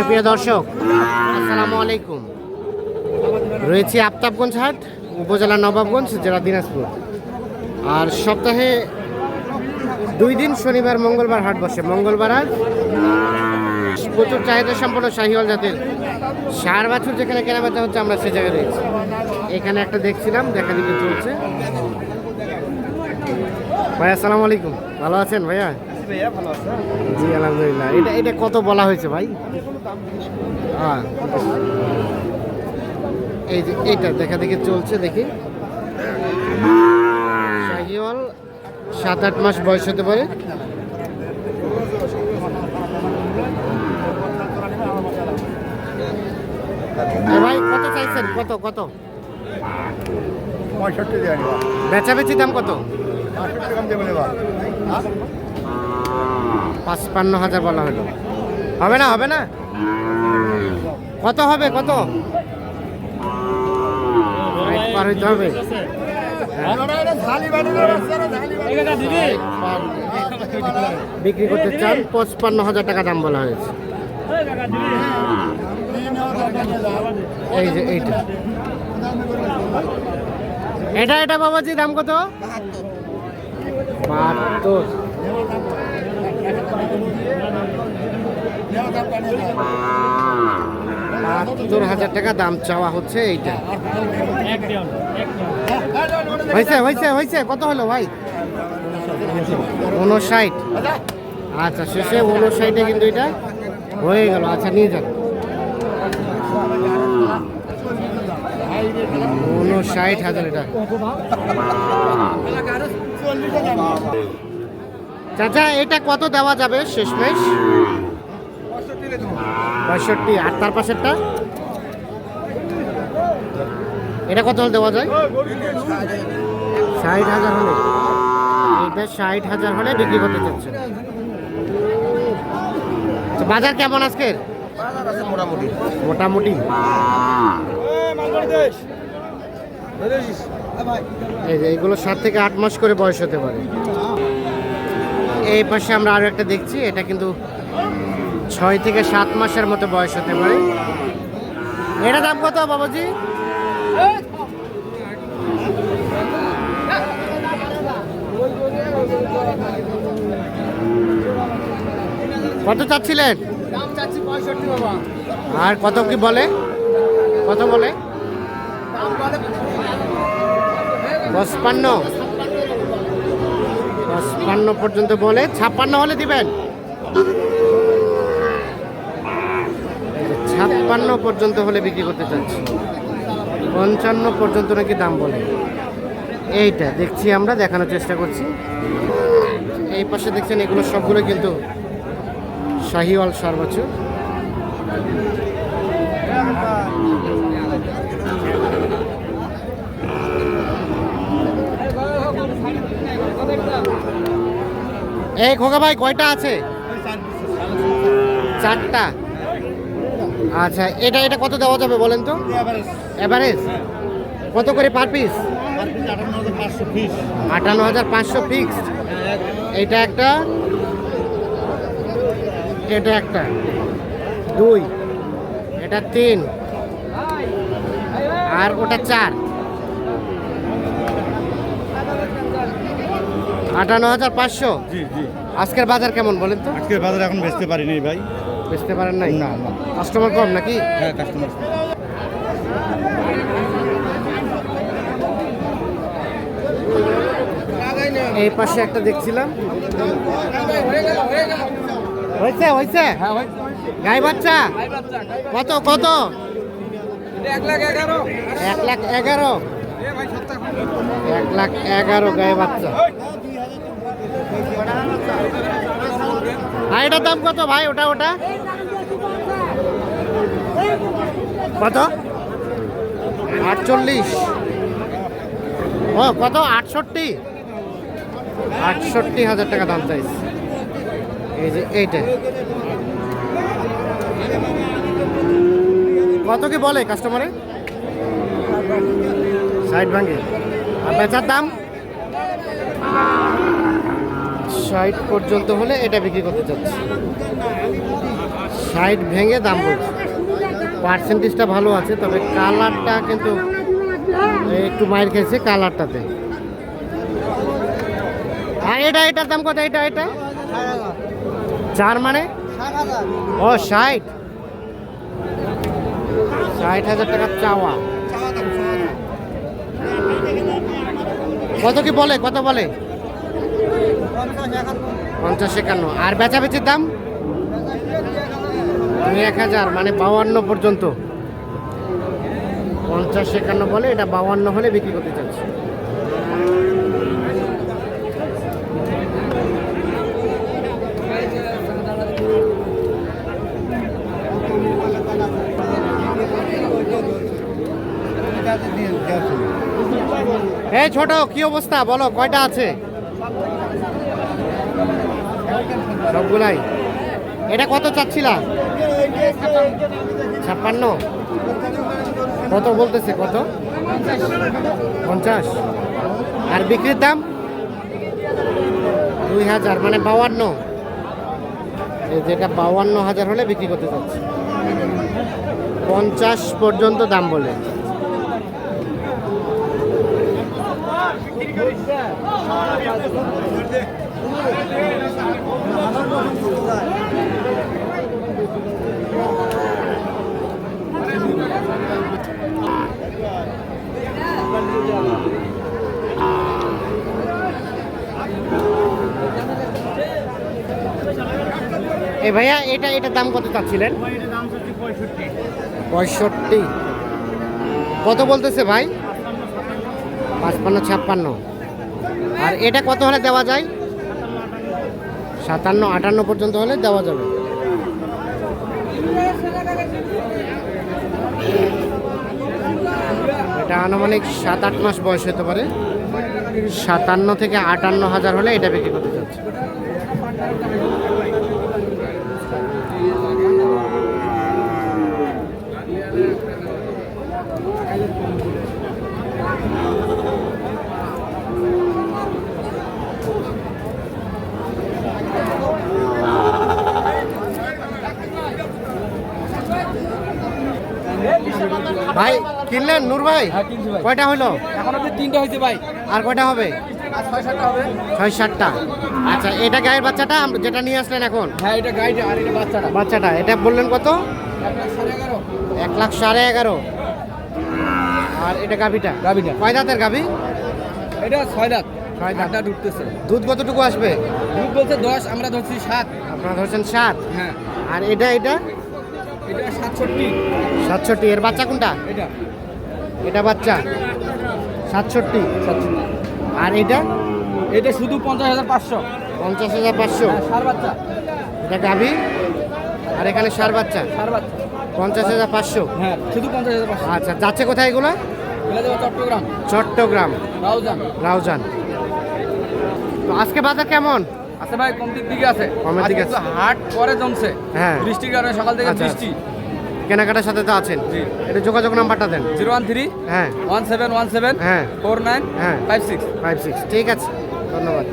সুপ্রিয় দর্শক, আসসালামু আলাইকুম। রয়েছে আফতাবগঞ্জ হাট, উপজেলা নবাবগঞ্জ, জেলা দিনাজপুর। আর সপ্তাহে দুই দিন শনিবার, মঙ্গলবার হাট বসে। মঙ্গলবার আর প্রচুর চাহিদা সম্পন্ন শাহিওয়াল জাতের সার বাছুর, যেখানে কেনাবেচা হচ্ছে, আমরা সে জায়গায় রয়েছি। এখানে একটা দেখছিলাম, দেখা দেখি চলছে। ভাই, আসসালামু আলাইকুম। ভালো আছেন ভাইয়া? জি আলহামদুলিল্লাহ। এটা এটা কত বলা হয়েছে ভাই? হ্যাঁ এই যে এইটা দেখা দেখি চলছে দেখি। শাহিওয়াল সাত আট মাস বয়স হতে পারে। ভাই কত চাইছেন? কত কত? পঁয়ষট্টি আনবা বেচাবেচি দাম কত পঁয়ষট্টি কম দেবে নেবা পাঁচপান্ন হাজার বলা হলো। হবে না হবে না? কত হবে, কত? পার হইতে হবে। বিক্রি করতে চান, পঁচপান্ন হাজার টাকা দাম বলা হয়েছে। এই যে এইটা। এটা এটা বাবাজি, দাম কত? বাহাত্তর। বাহাত্তর হাজার টাকা দাম চাওয়া হচ্ছে এইটা। হয়েছে হয়েছে হয়েছে। কত হলো ভাই? উনষাট আচ্ছা শেষে উনষাটে কিন্তু এটা হয়ে গেল। আচ্ছা নিয়ে যান। উনষাট হাজার এটা। চাচা এটা কত দেওয়া যাবে শেষ শেষমেশ? পঁয়ষট্টি। আর তার পাশেরটা? এটা কত হলে দেওয়া যায়? ষাট হাজার হলে। এটা ষাট হাজার হলে বিক্রি করতে চাচ্ছে। তো বাজার কেমন আজকের? মোটামুটি। মোটামুটি। এইগুলো সাত থেকে আট মাস করে বয়স হতে পারে। এই পাশে আমরা আরও একটা দেখছি, এটা কিন্তু ছয় থেকে সাত মাসের মতো বয়স হতে পারে। এটা দাম কত, বাবাজি? কত চাচ্ছিলেন? আর কত কি বলে? কত বলে? পঁচপান্ন। পঁচপান্ন পর্যন্ত বলে, ছাপ্পান্ন হলে দিবেন। ছাপ্পান্ন পর্যন্ত হলে বিক্রি করতে চাচ্ছি। পঞ্চান্ন পর্যন্ত নাকি দাম বলে। এইটা দেখছি আমরা, দেখানোর চেষ্টা করছি। এই পাশে দেখছেন, এগুলো সবগুলো কিন্তু শাহিওয়াল সর্বোচ্চ। এই খোকা ভাই, কয়টা আছে? চারটা। আচ্ছা এটা এটা কত দেওয়া যাবে বলেন তো? এভারেজ কত করে পার পিস আটান্ন হাজার পাঁচশো ফিক্সড এটা একটা এটা একটা। দুই। এটা তিন। আর ওটা চার। আটান্ন হাজার পাঁচশো? জি জি। আজকের বাজার কেমন বলেন তো? আজকের বাজার এখন বেচতে পারিনি ভাই। বেচতে পারেন নাই? না। কাস্টমার কম নাকি? হ্যাঁ কাস্টমার এই পাশে একটা দেখছিলাম। হয়েছে হয়েছে? গাই বাচ্চা? কত কত? এক লাখ এগারো। এক লাখ এগারো এক লাখ এগারো গায়ে বাচ্চা। ভাই এটার দাম কত ভাই? ওটা ওটা? কত? আটচল্লিশ। ও, কত? আটষট্টি? আটষট্টি হাজার টাকা দাম চাইছে। এই যে এইটা। কত কি বলে কাস্টমারে সাইড ভাঙ্গে আর বেচার দাম? ষাট পর্যন্ত হলে এটা বিক্রি করতে চাচ্ছি। ষাট ভেঙে দাম বলছে। পার্সেন্টেজটা ভালো আছে, তবে কালারটা কিন্তু একটু মাইর খেয়েছে কালারটাতে। আর এটা, এটার দাম কত? এটা এটা? চার মানে? ও, ষাট। ষাট হাজার টাকা চাওয়া। কত কি বলে? কত বলে? পঞ্চাশ একান্ন। আর বেচা বেচির দাম? দুই এক হাজার মানে বাউান্ন পর্যন্ত। পঞ্চাশ একান্ন বলে এটা বাউান্ন হলে বিক্রি করতে চাচ্ছে। এই ছোট, কি অবস্থা? বলো, কয়টা আছে? সবগুলাই? এটা কত চাচ্ছিলা? ছাপ্পান্ন? কত বলতেছে, কত? পঞ্চাশ। আর বিক্রির দাম? দুই হাজার মানে বাউান্ন যেটা বাউান্ন হাজার হলে বিক্রি করতে চাচ্ছে। পঞ্চাশ পর্যন্ত দাম বলে। এ ভাইয়া এটা এটার দাম কত চাচ্ছিলেন? পঁয়ষট্টি। কত বলতেছে ভাই? পাঁচপান্ন ছাপ্পান্ন। আর এটা কত হলে দেওয়া যায়? সাতান্ন, আটান্ন পর্যন্ত হলে দেওয়া যাবে। এটা আনুমানিক সাত আট মাস বয়স হতে পারে। সাতান্ন থেকে আটান্ন হাজার হলে এটা বিক্রি করতে চাচ্ছে। ভাই কিনলেন? নূর ভাই? হ্যাঁ কয়টা হলো? এখন অব্দি তিনটা হয়েছে ভাই। আর কয়টা হবে? ছয় সাতটা হবে। ছয় সাতটা। আচ্ছা এটা গায়ের বাচ্চাটা? যেটা নিয়ে আসলেন এখন? হ্যাঁ এটা গাইড আর এটা বাচ্চাটা। বাচ্চাটা। এটা বললেন কত? এক লাখ সাড়ে এগারো। আর এটা গাভিটা? গাভিটা। কয় দাঁতের গাভি? এটা ছয় দাঁত। ছয় দাঁত। আটটা ঢুকতেছে দুধ কতটুকু আসবে? দুধ বলছে দশ আমরা ধরছি সাত। আপনারা ধরছেন সাত? হ্যাঁ। আর এটা এটা? সাতষট্টি। এর বাচ্চা কোনটা? এটা। বাচ্চা। সাতষট্টি। আর এটা? এটা শুধু পঞ্চাশ হাজার পাঁচশো। পঞ্চাশ হাজার পাঁচশো। হ্যাঁ, সার বাচ্চা। এটা গাভি? আর এখানে সার বাচ্চা? সার বাচ্চা। পঞ্চাশ হাজার পাঁচশো। হ্যাঁ শুধু পঞ্চাশ হাজার পাঁচশো। আচ্ছা যাচ্ছে কোথায় এগুলো? এগুলো চট্টগ্রাম। চট্টগ্রাম। রাউজান। রাউজান। তো আজকে বাজার কেমন? আচ্ছা ভাই কমতির দিকে আছে। কমের দিকে আছে। হাট পরে জমছে। হ্যাঁ। বৃষ্টির কারণে সকাল থেকে আচ্ছা, বৃষ্টি। কেনাকাটার সাথে তো আছেন। এটা যোগাযোগ নাম্বারটা দেন। জিরো ওয়ান থ্রি হ্যাঁ। ওয়ান সেভেন ওয়ান সেভেন হ্যাঁ। ফোর নাইন হ্যাঁ। Five six. Five six. ঠিক আছে। ধন্যবাদ।